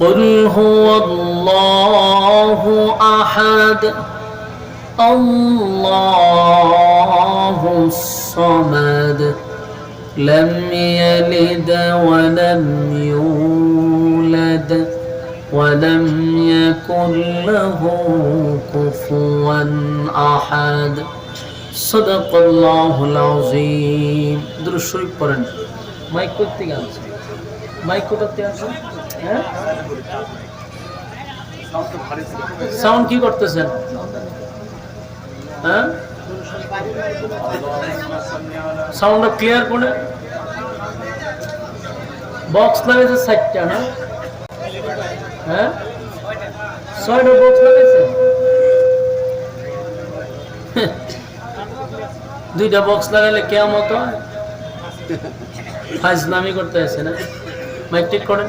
قل هو الله أحد الله الصمد لم يلد ولم يولد ولم يكن له كفوا أحد صدق الله العظيم درس شريف পড়েন মাইক করতে গেছে মাইক কোথাতে আছে হ্যাঁ সাউন্ড কি করতেছেন? হ্যাঁ? সাউন্ডটা ক্লিয়ার করে বক্স লাগাইছে চারটা, না? হ্যাঁ? বক্স লাগাইছে? দুইটা বক্স লাগাইলে কেমন হয়? ফাজলামি করতে আছে না? ঠিক করেন।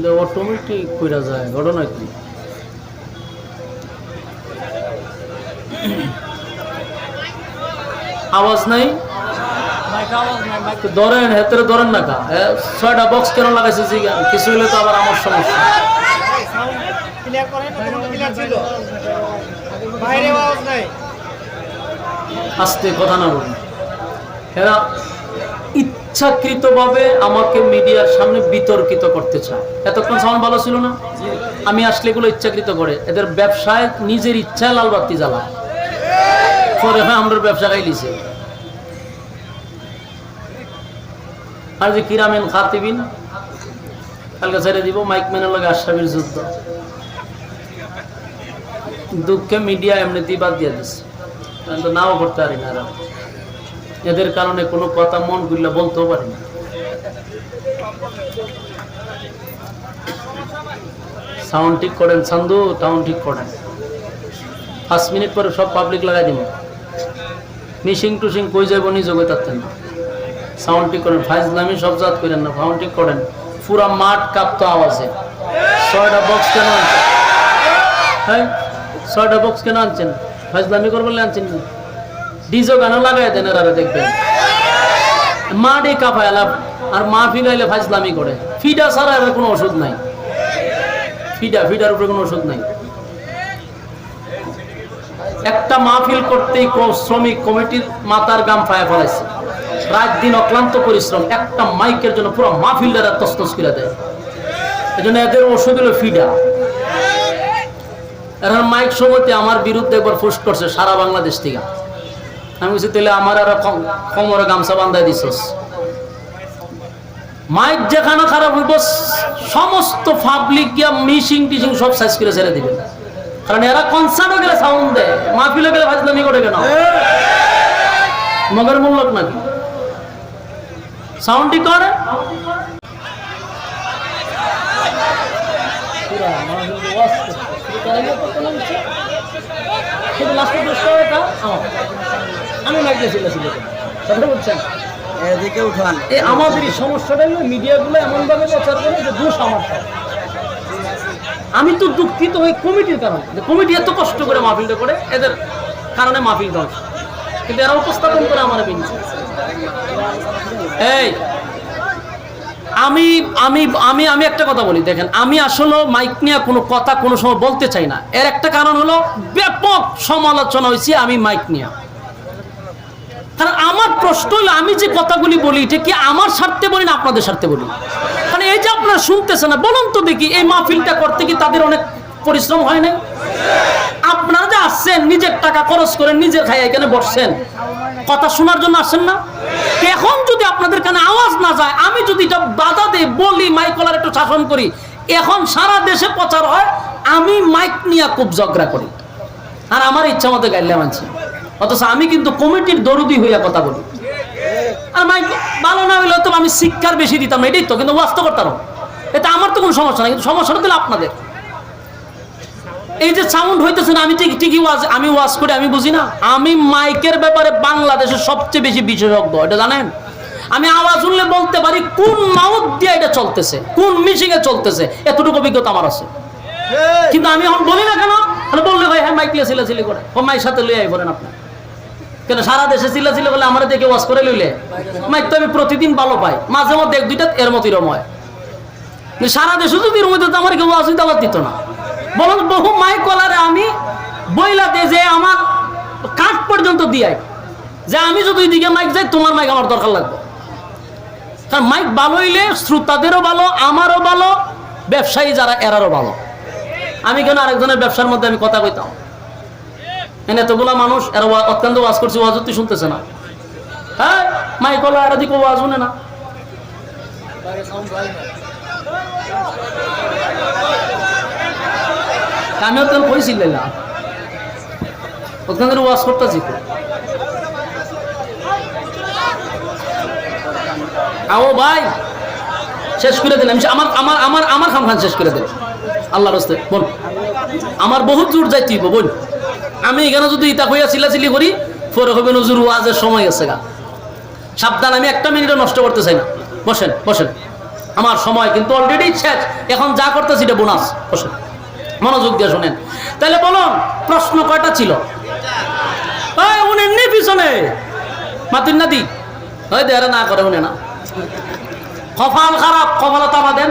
কিন্তু অটোমেটিক কইরা যায় ঘটনা কি? আওয়াজ নাই? ধরেন হেতরে ধরেন না কা? ছয়টা বক্স কেন লাগাইছে কিছু হলে তো আবার আমার সমস্যা। আস্তে কথা না বলি এরা ইচ্ছাকৃতভাবে আমাকে মিডিয়ার সামনে বিতর্কিত করতে চায়। এতক্ষণ সাউন্ড ভালো ছিল না? আমি আসলে এগুলো ইচ্ছাকৃত করে। এদের ব্যবসায় নিজের ইচ্ছায় লাল বাতি জ্বালায়। পরে হ্যাঁ আমরা ব্যবসা খাইলিছে। আর যে কিরামেন খাতিবিন, কালকে ছেড়ে দিব, মাইক ম্যানের লগে আশরাফির যুদ্ধ। দুঃখে মিডিয়া এমনিতেই বাদ দিয়ে দিচ্ছে নাও করতে পারি না। এদের কারণে কোনো কথা মন করলে বলতেও পারি না। সাউন্ড ঠিক করেন সান্দু সাউন্ড ঠিক করেন। পাঁচ মিনিট পরে সব পাবলিক লাগাই দিব। মিশিং টুসিং কই যাইব নিজে কই তাতেন না সাউন্ড ঠিক করেন। ফাইজলামি সব জাত করেন না সাউন্ড ঠিক করেন। পুরা মাঠ কাঁপতো আওয়াজে। ছয়টা বক্স কেন আনছেন? হ্যাঁ? ছয়টা বক্স কেন আনছেন? ফাইজলামি করবেন আনছেন কি ডিজো গানও লাগাই দেন এরা দেখবেন। মাঠে কাঁপায় লাভ, আর মা ফিরাইলে ফাইজলামি করে। ফিডা ছাড়া এর কোনো ওষুধ নাই। ফিডা, ফিডার উপরে কোনো ওষুধ নাই। একটা মাহফিল করতেই শ্রমিক কমিটির মাতার গাম ফায়া ফেলাইছে। রাত দিন অক্লান্ত পরিশ্রম, একটা মাইকের জন্য পুরো মাহফিলটা তস্তস করে দেয়। এই জন্য এদের ওষুধ হলো ফিডা। এখন মাইক সময়তে আমার বিরুদ্ধে একবার পোস্ট করছে সারা বাংলাদেশ থেকে। আমি বলছি তাহলে আমার আর কোমরে গামছা বান্ধাই দিছস? মাইক যেখানে খারাপ হইব সমস্ত পাবলিক গিয়া মিশিং টিশিং সব সাইজ করে ছেড়ে দিবেন। কারণ এরা কনসার্টও গেলে সাউন্ড দেয়। মাহফিলে গেলে ফাজলামি করে কেন মগের মূল্যক নাকি? বুঝছেন এদিকে উঠান। এই আমাদের এই সমস্যাটা হলো মিডিয়াগুলো এমনভাবে প্রচার করে যে দোষ আমার আমি তো দুঃখিত হই কমিটির কারণে যে কমিটি এত কষ্ট করে মাহফিলটা করে এদের কারণে মাহফিল ধ্বংস। কিন্তু এরা উপস্থাপন করে আমার বিনছে এই আমি আমি আমি আমি একটা কথা বলি দেখেন আমি আসলে মাইক নিয়ে কোনো কথা কোনো সময় বলতে চাই না। এর একটা কারণ হলো ব্যাপক সমালোচনা হয়েছে আমি মাইক নিয়ে। কারণ আমার প্রশ্ন হলো, আমি যে কথাগুলি বলি, এটা কি আমার স্বার্থে বলি না আপনাদের স্বার্থে বলি? কারণ এই যে আপনারা শুনতেছেন না, বলুন তো দেখি, এই মাহফিলটা করতে কি তাদের অনেক পরিশ্রম হয় না আপনারা যে আসছেন, নিজের টাকা খরচ করে নিজের খাই এখানে বসছেন, কথা শোনার জন্য আসছেন না? এখন যদি আপনাদের কানে আওয়াজ না যায়, আমি যদি এটা বাধা দিই বলি, মাইক কলার একটু শাসন করি, এখন সারা দেশে প্রচার হয়, আমি মাইক নিয়ে খুব ঝগড়া করি। আর আমার ইচ্ছা মতো গাইলে মানছি। অথচ আমি কিন্তু কমিটির দরদি হইয়া কথা বলি। আর মাইক ভালো না হইলে তো আমি শিক্ষার বেশি দিতাম না এটাই তো কিন্তু ওয়াজ তো করতাম এটা আমার তো কোনো সমস্যা নাই কিন্তু সমস্যাটা দিলে আপনাদের। এই যে সাউন্ড হইতেছে না আমি ঠিক ঠিকই ওয়াজ আমি ওয়াজ করে আমি বুঝি না। আমি মাইকের ব্যাপারে বাংলাদেশের সবচেয়ে বেশি বিশেষজ্ঞ এটা জানেন? আমি আওয়াজ শুনলে বলতে পারি কোন মাউথ দিয়ে এটা চলতেছে কোন মিশিং এ চলতেছে এতটুকু অভিজ্ঞতা আমার আছে। কিন্তু আমি এখন বলি না কেন? বললে ভাই হ্যাঁ মাইক লিয়ে চিলাচিলি করে। ও মাইক সাথে লইয়াই বলেন আপনি। কেন সারা দেশে চিল্লাচিল্লি বলে আমার দেখে ওয়াজ করে লইলে? মাইক তো আমি প্রতিদিন ভালো পাই। মাঝে মধ্যে এক, দুইটা এর মতো এরম হয়। কিন্তু সারা দেশে যদি এর মধ্যে তো আমার কেউ ওয়াজ দাওয়াত দিত না। বলুন বহু মাইক কলারে আমি বইলা দে যে আমার কাঠ পর্যন্ত দিয়াই। যে আমি যদি ওইদিকে মাইক যাই, তোমার মাইক আমার দরকার লাগবে। কারণ মাইক ভালো হইলে শ্রোতাদেরও ভালো, আমারও ভালো, ব্যবসায়ী যারা, এরারও ভালো। আমি কেন আরেকজনের ব্যবসার মধ্যে আমি কথা কইতাম? এনে এতগুলা মানুষ এরা অত্যন্ত ওয়াজ করছে, ওয়াজ তুই শুনতেছে না। হ্যাঁ মাইক হলো এরা দিকে ওয়াজ শুনে না। আমিও তো কইছিল না ওখানে ওয়াজ করতেছি আও ভাই, শেষ করে দিলাম। আমার আমার আমার আমার খাম খান শেষ করে দিল আল্লাহ রস্তে বল আমার বহুত দূর যাইতে হইব বল আমি এখানে যদি ইতা কইয়া চিল্লাচিল্লি করি পরে হবে নজুর ওয়াজের সময় আছে গা। সাবধান, আমি একটা মিনিটও নষ্ট করতে চাই না। বসেন বসেন। আমার সময় কিন্তু অলরেডি শেষ। এখন যা করতেছি এটা বোনাস বসেন। মনোযোগ দিয়ে শোনেন। তাহলে বলুন, প্রশ্ন কয়টা ছিল? উনি পিছনে? মাতুন নাদি ওই দেয়ারে না করে, উনি না। কপাল খারাপ, কপালতা বাঁধেন।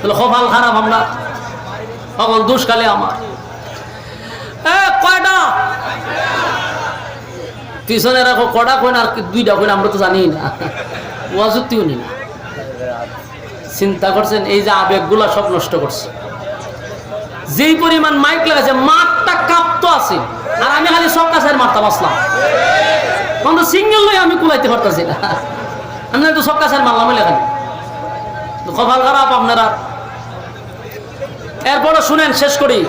তাহলে কপাল খারাপ আমরা। সকল দোষ খালে আমার। রাখো কটা আর দুইটা আমরা তো জানি না। নি। চিন্তা করছেন, এই যে আবেগগুলা সব নষ্ট করছে। যেই পরিমাণ মাইক লাগাছে মাঠটা কাঁপতো আছে। আর আমি খালি সব কাছের মারতাম, আসলাম। কিন্তু সিঙ্গেল লই আমি কুলাইতে পারতাছি না। আমি তো সব কাছের মারলাম খালি। কপাল খারাপ আপনারা এরপরে শুনেন, শেষ করি।